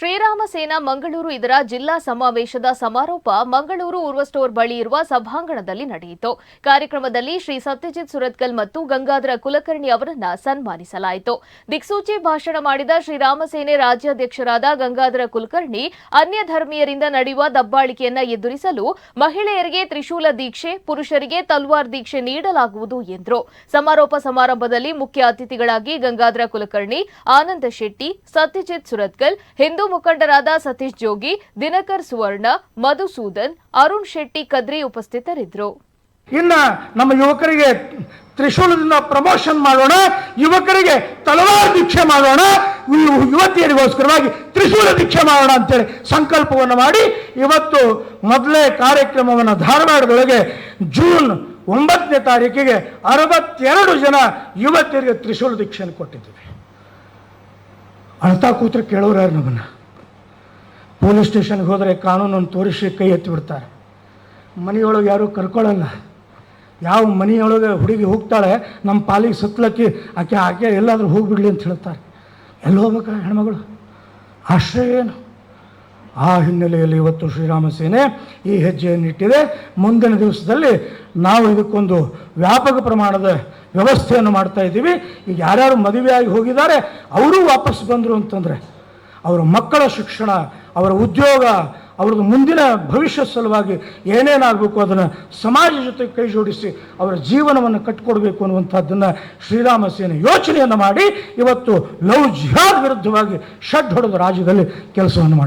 ಶ್ರೀರಾಮ ಸೇನಾ ಮಂಗಳೂರು ಇದರ ಜಿಲ್ಲಾ ಸಮಾವೇಶದ ಸಮಾರೋಪ ಮಂಗಳೂರು ಉರ್ವ ಸ್ಟೋರ್ ಬಳಿ ಇರುವ ಸಭಾಂಗಣದಲ್ಲಿ ನಡೆಯಿತು. ಕಾರ್ಯಕ್ರಮದಲ್ಲಿ ಶ್ರೀ ಸತ್ಯಜಿತ್ ಸುರತ್ಕಲ್ ಮತ್ತು ಗಂಗಾಧರ ಕುಲಕರ್ಣಿ ಅವರನ್ನ ಸನ್ಮಾನಿಸಲಾಯಿತು. ದಿಕ್ಸೂಚಿ ಭಾಷಣ ಮಾಡಿದ ಶ್ರೀರಾಮ ಸೇನೆ ರಾಜ್ಯಾಧ್ಯಕ್ಷರಾದ ಗಂಗಾಧರ ಕುಲಕರ್ಣಿ ಅನ್ಯ ಧರ್ಮೀಯರಿಂದ ನಡೆಯುವ ದಬ್ಬಾಳಿಕೆಯನ್ನ ಎದುರಿಸಲು ಮಹಿಳೆಯರಿಗೆ ತ್ರಿಶೂಲ ದೀಕ್ಷೆ, ಪುರುಷರಿಗೆ ತಲ್ವಾರ್ ದೀಕ್ಷೆ ನೀಡಲಾಗುವುದು ಎಂದರು. ಸಮಾರೋಪ ಸಮಾರಂಭದಲ್ಲಿ ಮುಖ್ಯ ಅತಿಥಿಗಳಾಗಿ ಗಂಗಾಧರ ಕುಲಕರ್ಣಿ, ಆನಂದ ಶೆಟ್ಟಿ, ಸತ್ಯಜಿತ್ ಸುರತ್ಕಲ್, ಹಿಂದೂ ಮುಖಂಡರಾದ ಸತೀಶ್ ಜೋಗಿ, ದಿನಕರ್ ಸುವರ್ಣ, ಮಧುಸೂದನ್, ಅರುಣ್ ಶೆಟ್ಟಿ ಕದ್ರಿ ಉಪಸ್ಥಿತರಿದ್ದರು. ಇನ್ನ ನಮ್ಮ ಯುವಕರಿಗೆ ತ್ರಿಶೂಲದಿಂದ ಪ್ರಮೋಷನ್ ಮಾಡೋಣ, ಯುವಕರಿಗೆ ತಲವಾರು ದೀಕ್ಷೆ ಮಾಡೋಣ ಯುವತಿಯರಿಗೋಸ್ಕರವಾಗಿ ತ್ರಿಶೂಲ ದೀಕ್ಷೆ ಮಾಡೋಣ ಅಂತೇಳಿ ಸಂಕಲ್ಪವನ್ನು ಮಾಡಿ, ಇವತ್ತು ಮೊದಲೇ ಕಾರ್ಯಕ್ರಮವನ್ನು ಧಾರವಾಡದೊಳಗೆ ಜೂನ್ ಒಂಬತ್ತನೇ ತಾರೀಕಿಗೆ ಅರವತ್ತೆರಡು ಜನ ಯುವತಿಯರಿಗೆ ತ್ರಿಶೂಲ ದೀಕ್ಷೆಯನ್ನು ಕೊಟ್ಟಿದ್ದೀವಿ. ಅಳ್ತಾ ಕೂತ್ರೆ ಕೇಳೋರು ಯಾರು ಪೊಲೀಸ್ ಸ್ಟೇಷನ್ಗೆ ಹೋದರೆ ಕಾನೂನನ್ನು ತೋರಿಸಿ ಕೈ ಎತ್ತಿ ಬಿಡ್ತಾರೆ. ಮನೆಯೊಳಗೆ ಯಾರೂ ಕರ್ಕೊಳ್ಳಲ್ಲ. ಯಾವ ಮನೆಯೊಳಗೆ ಹುಡುಗಿ ಹೋಗ್ತಾಳೆ, ನಮ್ಮ ಪಾಲಿಗೆ ಸುತ್ತಲಕ್ಕಿ ಆಕೆ ಆಕೆ ಎಲ್ಲಾದರೂ ಹೋಗಿಬಿಡ್ಲಿ ಅಂತ ಹೇಳ್ತಾರೆ. ಎಲ್ಲಿ ಹೋಗ್ಬೇಕಾ ಹೆಣ್ಮಗಳು? ಆಶ್ರಯ ಏನು? ಆ ಹಿನ್ನೆಲೆಯಲ್ಲಿ ಇವತ್ತು ಶ್ರೀರಾಮ ಸೇನೆ ಈ ಹೆಜ್ಜೆಯನ್ನಿಟ್ಟಿದೆ ಮುಂದಿನ ದಿವಸದಲ್ಲಿ ನಾವು ಇದಕ್ಕೊಂದು ವ್ಯಾಪಕ ಪ್ರಮಾಣದ ವ್ಯವಸ್ಥೆಯನ್ನು ಮಾಡ್ತಾ ಇದ್ದೀವಿ. ಈಗ ಯಾರ್ಯಾರು ಮದುವೆಯಾಗಿ ಹೋಗಿದ್ದಾರೆ, ಅವರೂ ವಾಪಸ್ ಬಂದರು ಅಂತಂದರೆ, ಅವರ ಮಕ್ಕಳ ಶಿಕ್ಷಣ ಅವರ ಉದ್ಯೋಗ ಅವ್ರದ್ದು ಮುಂದಿನ ಭವಿಷ್ಯ ಸಲುವಾಗಿ ಏನೇನಾಗಬೇಕು ಅದನ್ನು ಸಮಾಜ ಜೊತೆ ಕೈ ಜೋಡಿಸಿ ಅವರ ಜೀವನವನ್ನು ಕಟ್ಟಿಕೊಡ್ಬೇಕು ಅನ್ನುವಂಥದ್ದನ್ನು ಶ್ರೀರಾಮ ಸೇನೆ ಯೋಚನೆಯನ್ನು ಮಾಡಿ ಇವತ್ತು ಲವ್ ಜಿಹಾದ್ ವಿರುದ್ಧವಾಗಿ ಷಡ್ ಹೊಡೆದ ರಾಜ್ಯದಲ್ಲಿ ಕೆಲಸವನ್ನು ಮಾಡಿ